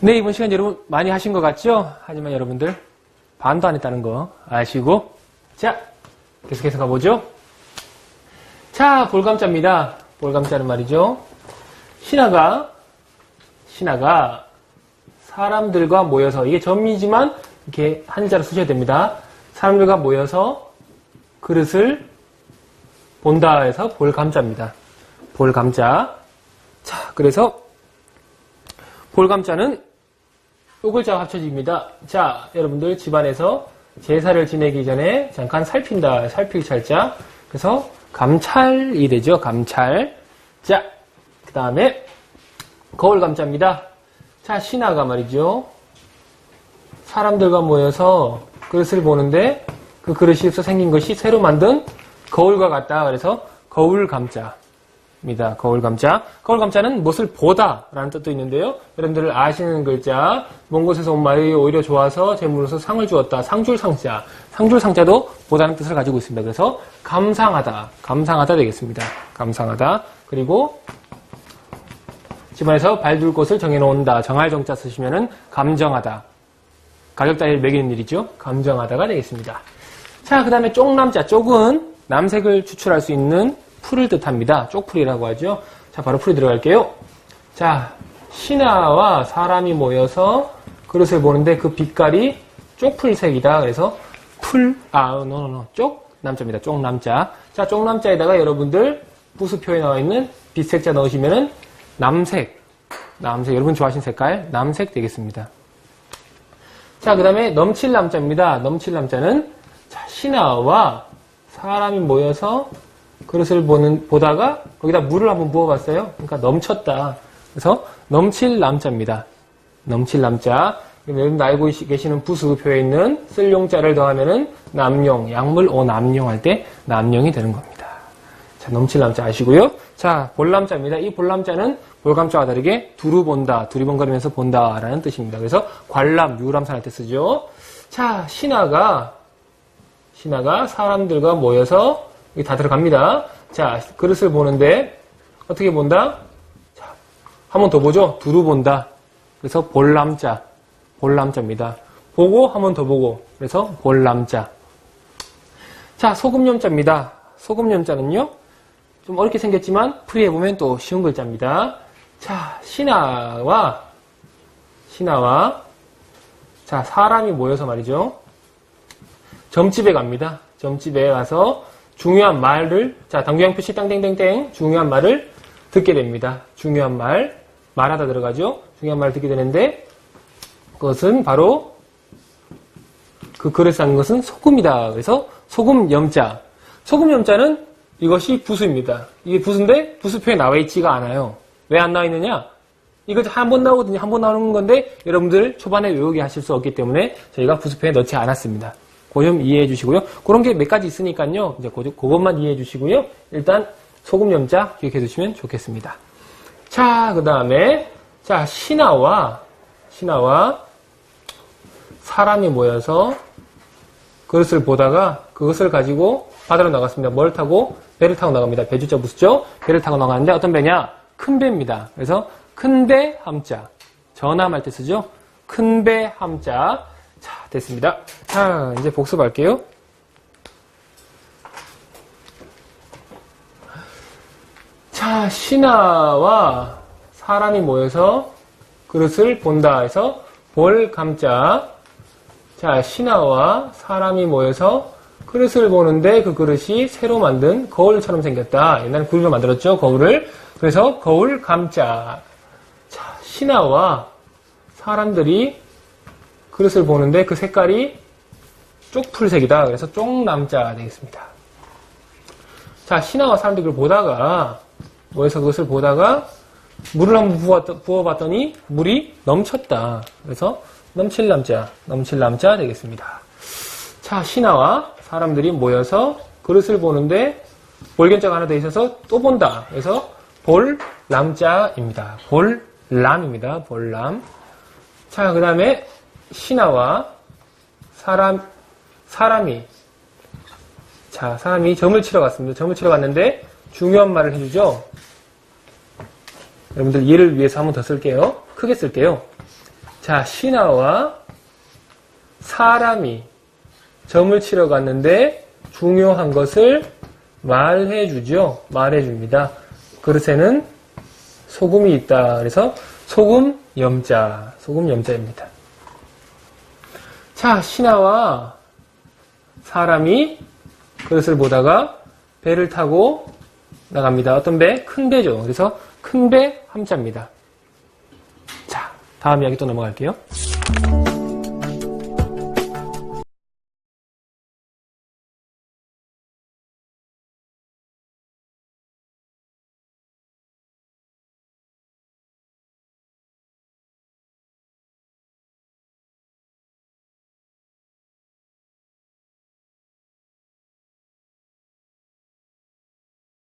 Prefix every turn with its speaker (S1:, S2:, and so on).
S1: 네, 이번 시간 여러분 많이 하신 것 같죠? 하지만 여러분들 반도 안 했다는 거 아시고 자, 계속해서 가보죠. 자, 볼감자입니다. 볼감자는 말이죠. 신하가 신하가 사람들과 모여서 이게 점이지만 이렇게 한자로 쓰셔야 됩니다. 사람들과 모여서 그릇을 본다 해서 볼감자입니다. 볼감자. 자, 그래서 볼감자는 요 글자가 합쳐집니다. 자, 여러분들 집안에서 제사를 지내기 전에 잠깐 살핀다. 살필 찰자. 그래서 감찰이 되죠. 감찰. 자, 그 다음에 거울 감자입니다. 자, 신하가 말이죠. 사람들과 모여서 그릇을 보는데 그 그릇에서 생긴 것이 새로 만든 거울과 같다. 그래서 거울 감자 입니다. 거울 감자. 거울 감자는 무엇을 보다라는 뜻도 있는데요. 여러분들 아시는 글자, 먼 곳에서 온 말이 오히려 좋아서 제물로서 상을 주었다. 상줄 상자. 상줄 상자도 보다는 뜻을 가지고 있습니다. 그래서 감상하다. 감상하다 되겠습니다. 감상하다. 그리고 집안에서 발둘 곳을 정해놓는다. 정할 정자 쓰시면은 감정하다. 가격 따위를 매기는 일이죠. 감정하다가 되겠습니다. 자, 그 다음에 쪽남자. 쪽은 남색을 추출할 수 있는 풀을 뜻합니다. 쪽풀이라고 하죠. 자, 바로 풀이 들어갈게요. 자, 신하와 사람이 모여서 그릇을 보는데 그 빛깔이 쪽풀색이다. 그래서 풀, 아, 노노노. 쪽, 남자입니다. 쪽 남자. 자, 쪽 남자에다가 여러분들 부수표에 나와 있는 빛색자 넣으시면은 남색. 남색. 여러분 좋아하시는 색깔? 남색 되겠습니다. 자, 그 다음에 넘칠 남자입니다. 넘칠 남자는 자, 신하와 사람이 모여서 그릇을 보는, 보다가 거기다 물을 한번 부어봤어요. 그러니까 넘쳤다. 그래서 넘칠 남자입니다. 넘칠 남자. 여러분 알고 계시는 부수표에 있는 쓸용자를 더하면은 남용, 약물 오 남용 할 때 남용이 되는 겁니다. 자, 넘칠 남자 아시고요. 자, 볼남자입니다. 이 볼남자는 볼감자와 다르게 두루 본다, 두리번거리면서 본다라는 뜻입니다. 그래서 관람, 유람선할 때 쓰죠. 자, 신하가 신하가 사람들과 모여서 여기 다 들어갑니다. 자, 그릇을 보는데 어떻게 본다? 자, 한 번 더 보죠. 두루 본다. 그래서 볼남자, 볼남자입니다. 보고 한 번 더 보고 그래서 볼남자. 자, 소금염자입니다. 소금염자는요. 좀 어렵게 생겼지만 풀이해 보면 또 쉬운 글자입니다. 자, 신하와 신하와 자, 사람이 모여서 말이죠. 점집에 갑니다. 점집에 가서 중요한 말을 자, 당구형 표시 땅땡땡땡 중요한 말을 듣게 됩니다. 중요한 말 말하다 들어가죠. 중요한 말을 듣게 되는데 그것은 바로 그 글에 쌓는 것은 소금이다. 그래서 소금 염자. 소금 염자는 이것이 부수입니다. 이게 부수인데 부수표에 나와 있지가 않아요. 왜 안 나와 있느냐? 이거 한번 나오거든요. 한 번 나오는 건데 여러분들 초반에 외우게 하실 수 없기 때문에 저희가 부수표에 넣지 않았습니다. 그 점 이해해 주시고요. 그런 게 몇 가지 있으니까요. 이제 그, 그것만 이해해 주시고요. 일단 소금 염자 기억해 두시면 좋겠습니다. 자, 그 다음에 자 신하와 신하와 사람이 모여서 그것을 보다가 그것을 가지고 바다로 나갔습니다. 뭘 타고? 배를 타고 나갑니다. 배주자 부수죠? 배를 타고 나가는데 어떤 배냐? 큰 배입니다. 그래서 큰 배 함자. 전함할 때 쓰죠? 큰 배 함자. 자, 됐습니다. 자, 이제 복습할게요. 자, 신하와 사람이 모여서 그릇을 본다 해서 볼 감자. 자, 신하와 사람이 모여서 그릇을 보는데 그 그릇이 새로 만든 거울처럼 생겼다. 옛날에 구리로 만들었죠, 거울을. 그래서 거울 감자. 자, 신하와 사람들이 그릇을 보는데 그 색깔이 쪽풀색이다. 그래서 쪽남자 되겠습니다. 자, 신하와 사람들이 그걸 보다가, 모여서 그것을 보다가 물을 한번 부어봤더니 물이 넘쳤다. 그래서 넘칠 남자, 넘칠 남자 되겠습니다. 자, 신하와 사람들이 모여서 그릇을 보는데 볼견자가 하나 더 있어서 또 본다. 그래서 볼남자입니다. 볼람입니다. 볼람. 자, 그 다음에 신하와 사람, 사람이 자, 사람이 점을 치러 갔습니다. 점을 치러 갔는데 중요한 말을 해주죠. 여러분들 이해를 위해서 한 번 더 쓸게요. 크게 쓸게요. 자, 신하와 사람이 점을 치러 갔는데 중요한 것을 말해주죠. 말해줍니다. 그릇에는 소금이 있다. 그래서 소금 염자, 소금 염자입니다. 자, 신하와 사람이 그것을 보다가 배를 타고 나갑니다. 어떤 배? 큰 배죠. 그래서 큰 배 함자입니다. 자, 다음 이야기 또 넘어갈게요.